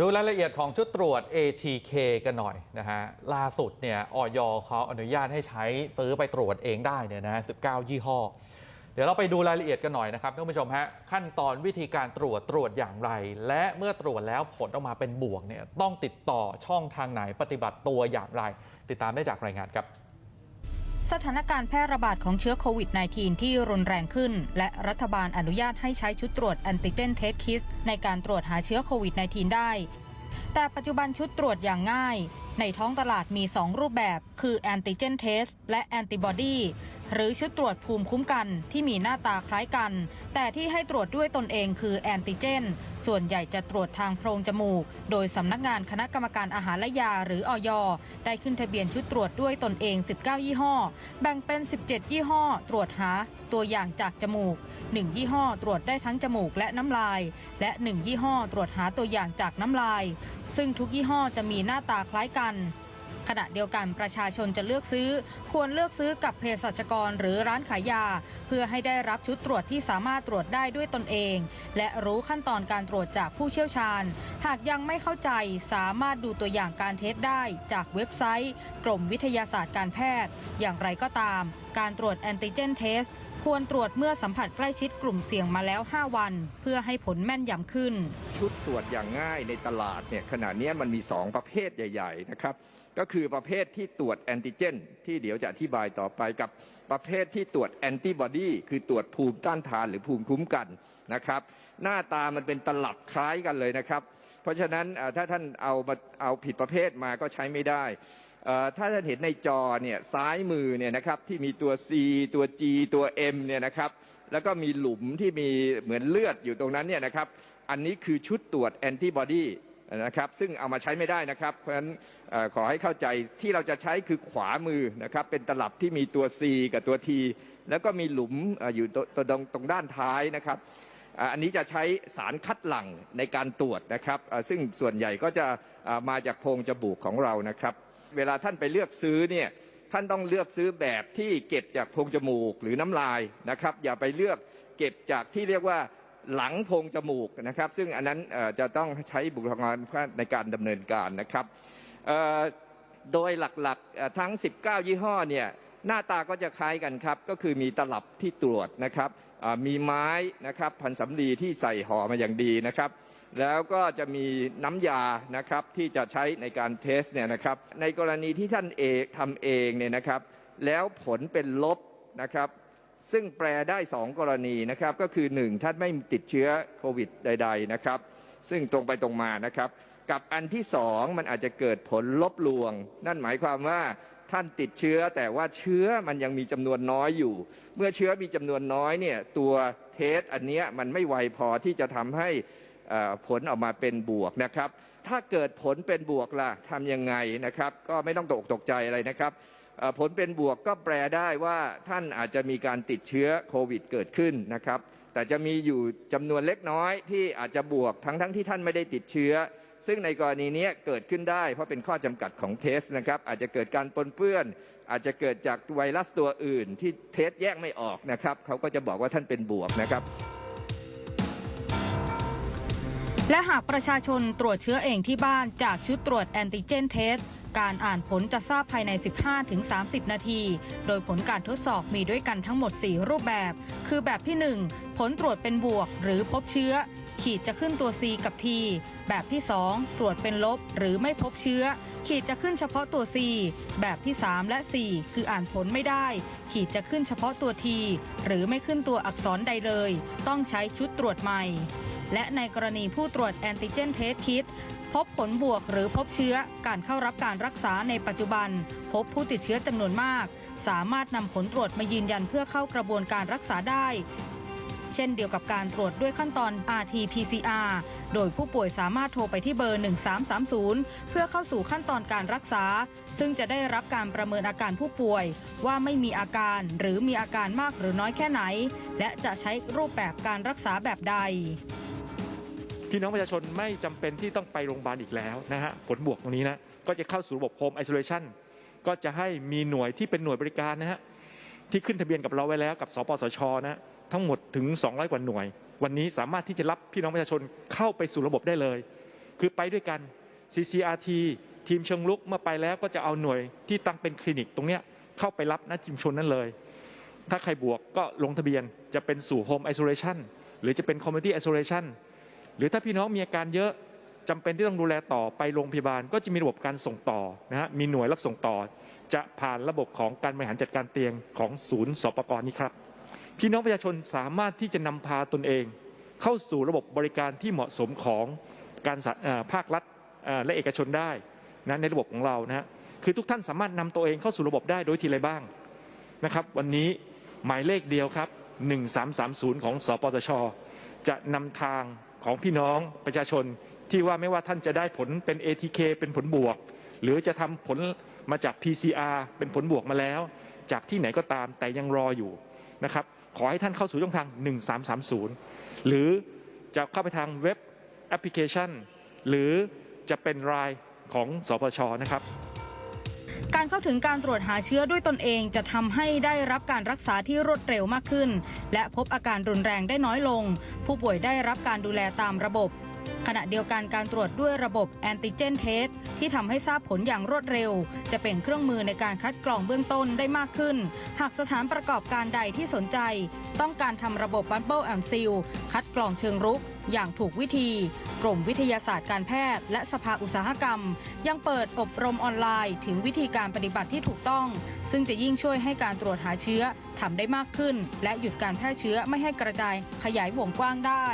ดูรายละเอียดของชุดตรวจ ATK กันหน่อยนะฮะ ล่าสุดเนี่ยออยเขาอนุญาตให้ใช้ซื้อไปตรวจเองได้เนี่ยนะฮะ19 ยี่ห้อ เดี๋ยวเราไปดูรายละเอียดกันหน่อยนะครับท่านผู้ชมฮะ ขั้นตอนวิธีการตรวจตรวจอย่างไร และเมื่อตรวจแล้วผลออกมาเป็นบวกเนี่ยต้องติดต่อช่องทางไหนปฏิบัติตัวอย่างไร ติดตามได้จากรายงานครับ สถานการณ์แพร่ระบาดของเชื้อโควิด -19 ที่รุนแรงขึ้น และรัฐบาลอนุญาตให้ใช้ชุดตรวจแอนติเจนเทสคิสในการตรวจหาเชื้อโควิด -19 ได้ แต่ปัจจุบันชุดตรวจอย่างง่าย ในท้องตลาดมี 2 รูปแบบ คือแอนติเจนเทสและแอนติบอดีหรือชุดตรวจภูมิคุ้มกันที่มีหน้าตาคล้ายกัน แต่ที่ให้ตรวจด้วยตนเองคือแอนติเจน ส่วนใหญ่จะตรวจทางโพรงจมูก โดยสำนักงานคณะกรรมการอาหารและยาหรืออยได้ขึ้นทะเบียนชุดตรวจด้วยตนเอง 19 ยี่ห้อ แบ่งเป็น 17 ยี่ห้อ ตรวจหาตัวอย่างจากจมูก 1 ยี่ห้อตรวจได้ทั้งจมูกและน้ำลาย และ 1 ยี่ห้อตรวจหาตัวอย่างจากน้ำลาย ซึ่งทุกยี่ห้อจะมีหน้าตาคล้ายกันขณะเดียวกันประชาชนจะเลือกซื้อ ควรเลือกซื้อกับเภสัชกรหรือร้านขายยา เพื่อให้ได้รับชุดตรวจที่สามารถตรวจได้ด้วยตนเอง และรู้ขั้นตอนการตรวจจากผู้เชี่ยวชาญ หากยังไม่เข้าใจสามารถดูตัวอย่างการเทสได้จากเว็บไซต์ กรมวิทยาศาสตร์การแพทย์ อย่างไรก็ตาม การตรวจแอนติเจนเทส ควรตรวจเมื่อสัมผัสใกล้ชิดกลุ่มเสี่ยงมาแล้ว 5 วัน เพื่อให้ผลแม่นยำขึ้น ชุดตรวจอย่างง่ายในตลาดเนี่ยขณะนี้มันมี 2 ประเภทใหญ่ ๆ นะครับ ก็คือประเภทที่ตรวจแอนติเจน ที่เดี๋ยวจะอธิบายต่อไปกับประเภทที่ตรวจแอนติบอดีคือตรวจภูมิต้านทานหรือภูมิคุ้มกันนะครับ หน้าตามันเป็นตลับคล้ายกันเลยนะครับ เพราะฉะนั้นถ้าท่านเอามาเอาผิดประเภทมาก็ใช้ไม่ได้ ถ้าท่านเห็นในจอเนี่ยซ้ายมือเนี่ยนะครับที่มีตัว C ตัว G ตัว M เนี่ยนะครับแล้วก็มีหลุมที่มีเหมือนเลือดอยู่ตรงนั้นเนี่ยนะครับอันนี้คือชุดตรวจแอนติบอดีนะครับซึ่งเอามาใช้ไม่ได้นะครับ เพราะฉะนั้นอขอให้เข้าใจที่เราจะใช้คือขวามือนะครับเป็นตลับที่มีตัว C กับตัว T แล้วก็มีหลุมออยู่ตรงตรงตรงด้านท้ายนะครับอันนี้จะใช้สารคัดหลั่งในการตรวจนะครับซึ่งส่วนใหญ่ก็จะมาจากโพรงจมูกของเรานะครับ เวลาท่านไปเลือกซื้อเนี่ยท่านต้องเลือกซื้อแบบที่เก็บจากโพรงจมูกหรือน้ำลายนะครับ อย่าไปเลือกเก็บจากที่เรียกว่าหลังโพรงจมูกนะครับ ซึ่งอันนั้นจะต้องใช้บุคลากรในการดำเนินการนะครับโดยหลักๆทั้ง 19 ยี่ห้อเนี่ย หน้าตาก็จะคล้ายกันครับ ก็คือมีตลับที่ตรวจนะครับมีไม้นะครับพันสำลีที่ใส่ห่อมาอย่างดีนะครับ แล้วก็จะมีน้ำยานะครับที่จะใช้ในการเทสเนี่ยนะครับในกรณีที่ท่านเองทำเองเนี่ยนะครับ แล้วผลเป็นลบนะครับซึ่งแปลได้ 2 กรณีนะครับ ก็คือ 1 ท่านไม่ติดเชื้อโควิดใด ๆนะครับ ซึ่งตรงไปตรงมานะครับ กับอันที่ 2 มันอาจจะเกิดผลลบลวง นั่นหมายความว่า ท่านติดเชื้อ แต่ว่าเชื้อมันยังมีจำนวนน้อยอยู่ เมื่อเชื้อมีจำนวนน้อยเนี่ยตัวเทสอันนี้มันไม่ไวพอที่จะทำให้ผลออกมาเป็นบวกนะครับ ถ้าเกิดผลเป็นบวกล่ะทำยังไงนะครับ ก็ไม่ต้องตกตกใจอะไรนะครับผลเป็นบวกก็แปลได้ว่าท่านอาจจะมีการติดเชื้อโควิดเกิดขึ้นนะครับ แต่จะมีอยู่จำนวนเล็กน้อยที่อาจจะบวกทั้งทั้งที่ท่านไม่ได้ติดเชื้อ ซึ่งในกรณีนี้เกิดขึ้นได้ เพราะเป็นข้อจำกัดของเทสนะครับ อาจจะเกิดการปนเปื้อน อาจจะเกิดจากไวรัสตัวอื่น ที่เทสแยกไม่ออกนะครับเขาก็จะบอกว่าท่านเป็นบวกนะครับ และหากประชาชนตรวจเชื้อเองที่บ้านจากชุดตรวจแอนติเจนเทสการอ่านผลจะทราบภายใน 15-30 นาที โดยผลการทดสอบมีด้วยกันทั้งหมด 4 รูปแบบ คือแบบที่ 1 ผลตรวจเป็นบวกหรือพบเชื้อ ขีดจะขึ้นตัว C กับ T แบบที่ 2 ตรวจเป็นลบหรือไม่พบเชื้อ ขีดจะขึ้นเฉพาะตัว C แบบที่ 3 และ 4 คืออ่านผลไม่ได้ ขีดจะขึ้นเฉพาะตัว T หรือไม่ขึ้นตัวอักษรใดเลย ต้องใช้ชุดตรวจใหม่ และในกรณีผู้ตรวจแอนติเจนเทสคิดพบผลบวกหรือพบเชื้อการเข้ารับการรักษาในปัจจุบัน พบผู้ติดเชื้อจำนวนมาก สามารถนำผลตรวจมายืนยันเพื่อเข้ากระบวนการรักษาได้ เช่นเดียวกับการตรวจด้วยขั้นตอน RT-PCR โดยผู้ป่วยสามารถโทรไปที่เบอร์ 1330 เพื่อเข้าสู่ขั้นตอนการรักษา ซึ่งจะได้รับการประเมินอาการผู้ป่วย ว่าไม่มีอาการหรือมีอาการมากหรือน้อยแค่ไหน และจะใช้รูปแบบการรักษาแบบใดพี่น้องประชาชนไม่จำเป็นที่ต้องไปโรงพยาบาลอีกแล้วนะฮะผลบวกตรงนี้นะก็จะเข้าสู่ระบบโฮมไอโซเลชันก็จะให้มีหน่วยที่เป็นหน่วยบริการนะฮะที่ขึ้นทะเบียนกับเราไว้แล้วกับสปสชนะ ทั้งหมดถึง 200 กว่าหน่วย วันนี้สามารถที่จะรับพี่น้องประชาชนเข้าไปสู่ระบบได้เลย คือไปด้วยกัน CCRT ทีมเชิงลุกเมื่อไปแล้วก็จะเอาหน่วยที่ตั้งเป็นคลินิกตรงเนี้ยเข้าไปรับณชุมชนนั้นเลย ถ้าใครบวกก็ลงทะเบียนจะเป็นสู่ Home Isolation หรือจะเป็น Community Isolation หรือถ้าพี่น้องมีอาการเยอะจำเป็นที่ต้องดูแลต่อไปโรงพยาบาลก็จะมีระบบการส่งต่อนะฮะมีหน่วยรับส่งต่อ จะผ่านระบบของการบริหารจัดการเตียงของศูนย์สปกรนี้ครับ พี่น้องประชาชนสามารถที่จะนำพาตนเอง เข้าสู่ระบบบริการที่เหมาะสมของการภาครัฐและเอกชนได้นะในระบบของเรานะฮะคือทุกท่านสามารถนำตัวเองเข้าสู่ระบบได้โดยทีไรบ้างนะครับ วันนี้หมายเลขเดียวครับ 1330 ของสปตช จะนำทางของพี่น้องประชาชนที่ว่าไม่ว่าท่านจะได้ผลเป็น ATK เป็นผลบวก หรือจะทำผลมาจาก PCR เป็นผลบวกมาแล้ว จากที่ไหนก็ตามแต่ยังรออยู่นะครับ ขอให้ท่านเข้าสู่ช่องทาง 1330 หรือจะเข้าไปทางเว็บแอปพลิเคชัน หรือจะเป็นรายของสปชนะครับการเข้าถึงการตรวจหาเชื้อด้วยตนเองจะทำให้ได้รับการรักษาที่รวดเร็วมากขึ้น และพบอาการรุนแรงได้น้อยลง ผู้ป่วยได้รับการดูแลตามระบบ ขณะเดียวกันการตรวจด้วยระบบแอนติเจนเทสที่ทำให้ทราบผลอย่างรวดเร็ว จะเป็นเครื่องมือในการคัดกรองเบื้องต้นได้มากขึ้น หากสถานประกอบการใดที่สนใจ ต้องการทำระบบบั b เบิลแอนซิลคัดกรองเชิงรุกอย่างถูกวิธี กรมวิทยาศาสตร์การแพทย์ และสภาอุตสาหกรรม ยังเปิดอบรมออนไลน์ ถึงวิธีการปฏิบัติที่ถูกต้อง ซึ่งจะยิ่งช่วยให้การตรวจหาเชื้อทำได้มากขึ้น และหยุดการแพร่เชื้อไม่ให้กระจายขยายวงกว้างได้